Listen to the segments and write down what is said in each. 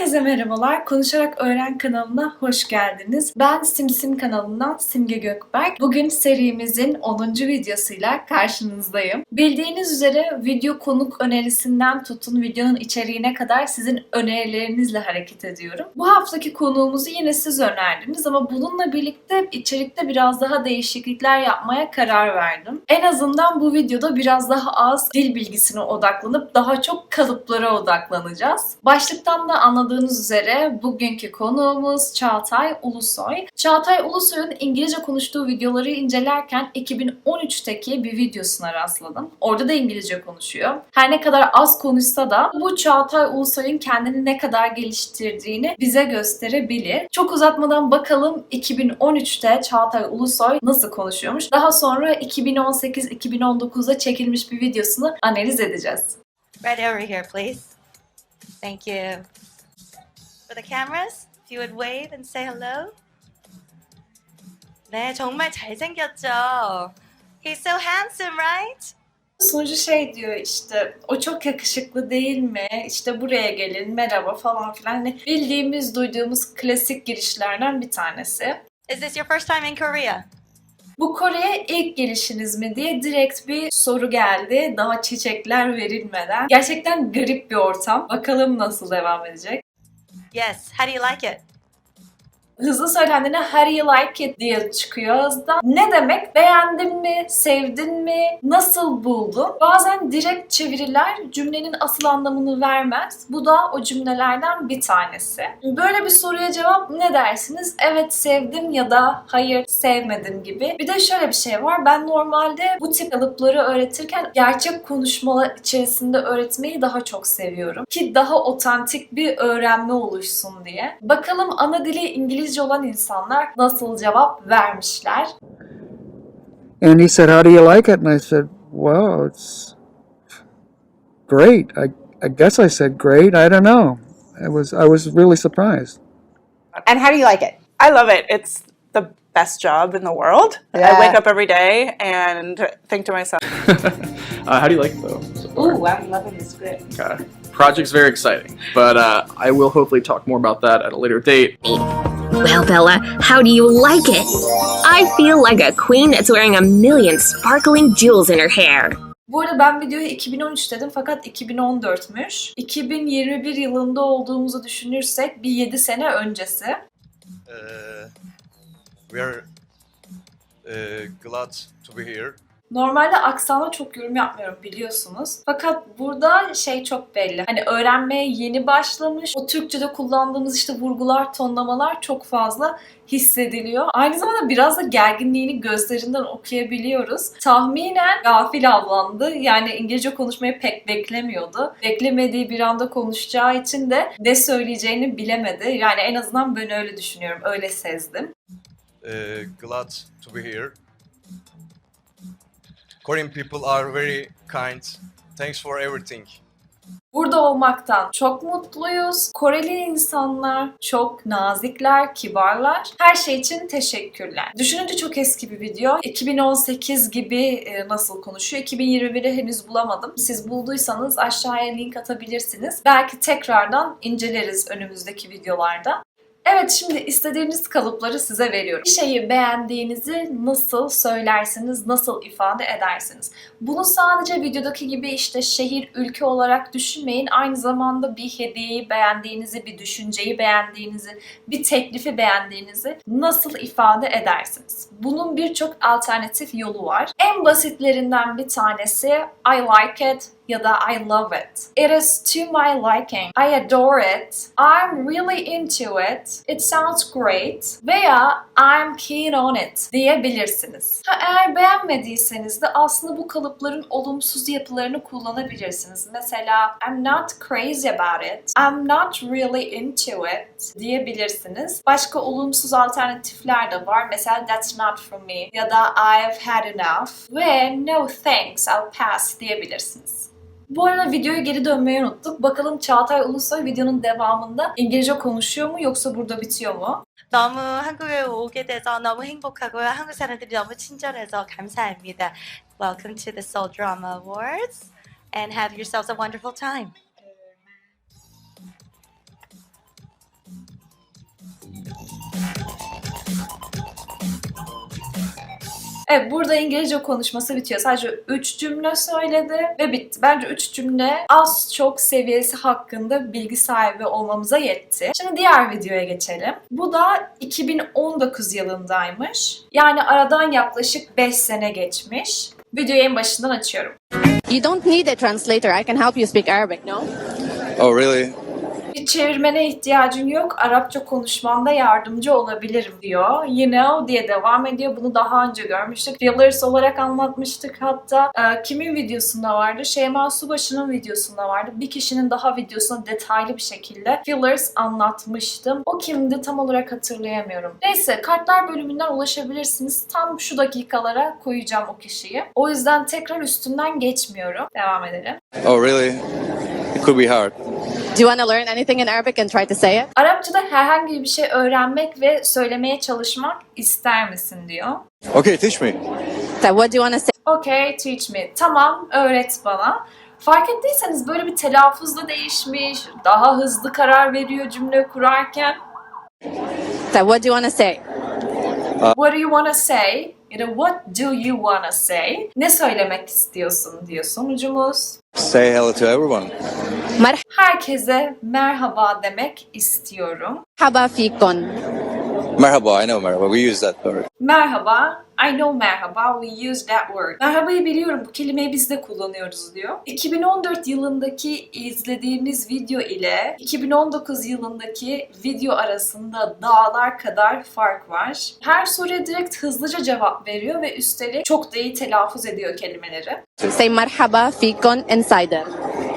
Herkese merhabalar. Konuşarak Öğren kanalına hoş geldiniz. Ben SimSim kanalından Simge Gökberk. Bugün serimizin 10. videosuyla karşınızdayım. Bildiğiniz üzere video konuk önerisinden tutun videonun içeriğine kadar sizin önerilerinizle hareket ediyorum. Bu haftaki konuğumuzu yine siz önerdiniz ama bununla birlikte içerikte biraz daha değişiklikler yapmaya karar verdim. En azından bu videoda biraz daha az dil bilgisine odaklanıp daha çok kalıplara odaklanacağız. Başlıktan da anladığınız üzere bugünkü konuğumuz Çağatay Ulusoy. Çağatay Ulusoy'un İngilizce konuştuğu videoları incelerken 2013'teki bir videosuna rastladım. Orada da İngilizce konuşuyor. Her ne kadar az konuşsa da bu Çağatay Ulusoy'un kendini ne kadar geliştirdiğini bize gösterebilir. Çok uzatmadan bakalım 2013'te Çağatay Ulusoy nasıl konuşuyormuş. Daha sonra 2018-2019'da çekilmiş bir videosunu analiz edeceğiz. Right over here, please. Thank you For the cameras, if you would wave and say hello. 네, 정말 잘생겼죠? He's so handsome, right? Sonucu şey diyor işte o çok yakışıklı değil mi? İşte buraya gelin merhaba falan filan. Hani bildiğimiz duyduğumuz klasik girişlerden bir tanesi. Is this your first time in Korea? Bu Kore'ye ilk gelişiniz mi diye direkt bir soru geldi. Daha çiçekler verilmeden. Gerçekten garip bir ortam. Bakalım nasıl devam edecek. Yes. How do you like it? Hızlı söylendiğinde do you like it diye çıkıyor ağızdan. Ne demek? Beğendin mi? Sevdin mi? Nasıl buldun? Bazen direkt çeviriler cümlenin asıl anlamını vermez. Bu da o cümlelerden bir tanesi. Böyle bir soruya cevap ne dersiniz? Evet sevdim ya da hayır sevmedim gibi. Bir de şöyle bir şey var. Ben normalde bu tip kalıpları öğretirken gerçek konuşmalar içerisinde öğretmeyi daha çok seviyorum. Ki daha otantik bir öğrenme oluşsun diye. Bakalım ana dili İngilizce olan insanlar nasıl cevap vermişler. And he said, How do you like it? And I said, Well, it's great. I, I guess I said great. I don't know. I was I was really surprised. And how do you like it? I love it. It's the best job in the world. Yeah. I wake up every day and think to myself, Uh, how do you like it though? so? Ooh, I'm loving the script. Okay. Project's very exciting, but uh, I will hopefully talk more about that at a later date. Well, Bella, how do you like it? I feel like a queen that's wearing a million sparkling jewels in her hair. Bu arada ben videoyu 2013 dedim fakat 2014'müş. 2021 yılında olduğumuzu düşünürsek bir 7 sene öncesi. Uh, we are uh, glad to be here. Normalde aksana çok yorum yapmıyorum biliyorsunuz. Fakat burada şey çok belli. Hani öğrenmeye yeni başlamış. O Türkçe'de kullandığımız işte vurgular, tonlamalar çok fazla hissediliyor. Aynı zamanda biraz da gerginliğini gözlerinden okuyabiliyoruz. Tahminen gafil avlandı. Yani İngilizce konuşmayı pek beklemiyordu. Beklemediği bir anda konuşacağı için de ne söyleyeceğini bilemedi. Yani en azından ben öyle düşünüyorum. Öyle sezdim. Uh, glad to be here. Korean people are very kind. Thanks for everything. Burada olmaktan çok mutluyuz. Koreli insanlar çok nazikler, kibarlar. Her şey için teşekkürler. Düşününce çok eski bir video. 2018 gibi e, nasıl konuşuyor? 2021'i henüz bulamadım. Siz bulduysanız aşağıya link atabilirsiniz. Belki tekrardan inceleriz önümüzdeki videolarda. Evet şimdi istediğiniz kalıpları size veriyorum. Bir şeyi beğendiğinizi nasıl söylersiniz, nasıl ifade edersiniz? Bunu sadece videodaki gibi işte şehir, ülke olarak düşünmeyin. Aynı zamanda bir hediyeyi beğendiğinizi, bir düşünceyi beğendiğinizi, bir teklifi beğendiğinizi nasıl ifade edersiniz? Bunun birçok alternatif yolu var. En basitlerinden bir tanesi I like it ya da I love it. It is to my liking. I adore it. I'm really into it. It sounds great. Veya I'm keen on it diyebilirsiniz. Ha, eğer beğenmediyseniz de aslında bu kalıpların olumsuz yapılarını kullanabilirsiniz. Mesela I'm not crazy about it. I'm not really into it diyebilirsiniz. Başka olumsuz alternatifler de var. Mesela that's not for me ya da I've had enough ve no thanks I'll pass diyebilirsiniz. Bu arada videoya geri dönmeyi unuttuk. Bakalım Çağatay Ulusoy videonun devamında İngilizce konuşuyor mu yoksa burada bitiyor mu? 너무 한국에 오게 돼서 너무 행복하고요. 한국 사람들이 너무 친절해서 감사합니다. Welcome to the Seoul Drama Awards and have yourselves a wonderful time. Evet burada İngilizce konuşması bitiyor. Sadece 3 cümle söyledi ve bitti. Bence 3 cümle az çok seviyesi hakkında bilgi sahibi olmamıza yetti. Şimdi diğer videoya geçelim. Bu da 2019 yılındaymış. Yani aradan yaklaşık 5 sene geçmiş. Videoyu en başından açıyorum. You don't need a translator. I can help you speak Arabic, no? Oh, really? Bir çevirmene ihtiyacın yok. Arapça konuşmanda yardımcı olabilirim diyor. You know diye devam ediyor. Bunu daha önce görmüştük. Fillers olarak anlatmıştık hatta. Ee, kimin videosunda vardı? Şeyma Subaşı'nın videosunda vardı. Bir kişinin daha videosunda detaylı bir şekilde fillers anlatmıştım. O kimdi tam olarak hatırlayamıyorum. Neyse kartlar bölümünden ulaşabilirsiniz. Tam şu dakikalara koyacağım o kişiyi. O yüzden tekrar üstünden geçmiyorum. Devam edelim. Oh, really? It could be hard. Do you want to learn anything in Arabic and try to say it? Arapçada herhangi bir şey öğrenmek ve söylemeye çalışmak ister misin diyor. Okay, teach me. So what do you want to say? Okay, teach me. Tamam, öğret bana. Fark ettiyseniz böyle bir telaffuzda değişmiş, daha hızlı karar veriyor cümle kurarken. So what do you want to say? What do you wanna say? Ya da what do you wanna say? Ne söylemek istiyorsun diyor sonucumuz. Say hello to everyone. Herkese merhaba demek istiyorum. Merhaba fikon. Merhaba, I know merhaba. We use that word. Merhaba. I know merhaba. We use that word. Merhabayı biliyorum. Bu kelimeyi biz de kullanıyoruz diyor. 2014 yılındaki izlediğimiz video ile 2019 yılındaki video arasında dağlar kadar fark var. Her soruya direkt hızlıca cevap veriyor ve üstelik çok da iyi telaffuz ediyor kelimeleri. Say merhaba fikon insider.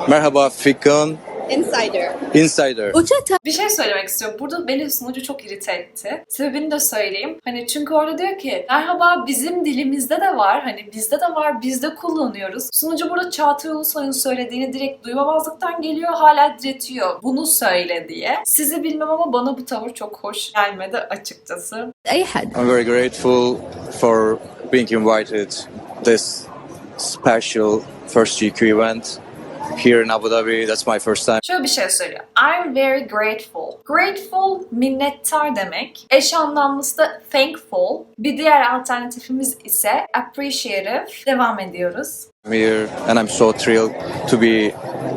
Merhaba, fikon, Insider. Insider. Uçata. Bir şey söylemek istiyorum. Burada beni sunucu çok irite etti. Sebebini de söyleyeyim. Hani çünkü orada diyor ki merhaba bizim dilimizde de var. Hani bizde de var. Bizde kullanıyoruz. Sunucu burada Çağatay Ulusoy'un söylediğini direkt duymamazlıktan geliyor. Hala diretiyor. Bunu söyle diye. Sizi bilmem ama bana bu tavır çok hoş gelmedi açıkçası. I'm very grateful for being invited this special first GQ event here in Abu Dhabi. That's my first time. Şöyle bir şey söylüyor. I'm very grateful. Grateful minnettar demek. Eş anlamlısı da thankful. Bir diğer alternatifimiz ise appreciative. Devam ediyoruz. I'm here and I'm so thrilled to be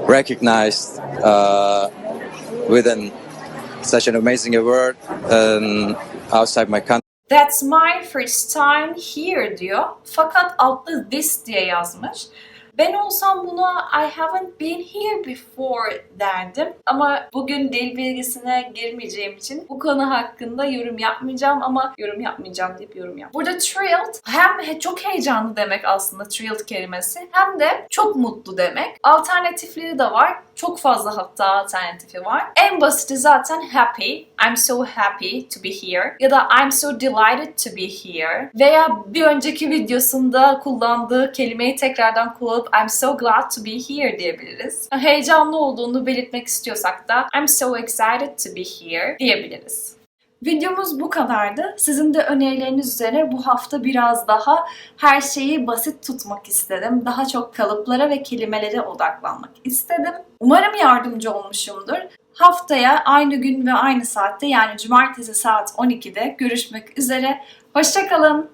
recognized uh, within such an amazing award and outside my country. That's my first time here diyor. Fakat altta this diye yazmış. Ben olsam buna I haven't been here before derdim. Ama bugün dil bilgisine girmeyeceğim için bu konu hakkında yorum yapmayacağım ama yorum yapmayacağım deyip yorum yap. Burada thrilled hem he- çok heyecanlı demek aslında thrilled kelimesi hem de çok mutlu demek. Alternatifleri de var. Çok fazla hatta alternatifi var. En basiti zaten happy. I'm so happy to be here. Ya da I'm so delighted to be here. Veya bir önceki videosunda kullandığı kelimeyi tekrardan kullanıp I'm so glad to be here diyebiliriz. Heyecanlı olduğunu belirtmek istiyorsak da I'm so excited to be here diyebiliriz. Videomuz bu kadardı. Sizin de önerileriniz üzerine bu hafta biraz daha her şeyi basit tutmak istedim. Daha çok kalıplara ve kelimelere odaklanmak istedim. Umarım yardımcı olmuşumdur. Haftaya aynı gün ve aynı saatte yani cumartesi saat 12'de görüşmek üzere. Hoşçakalın.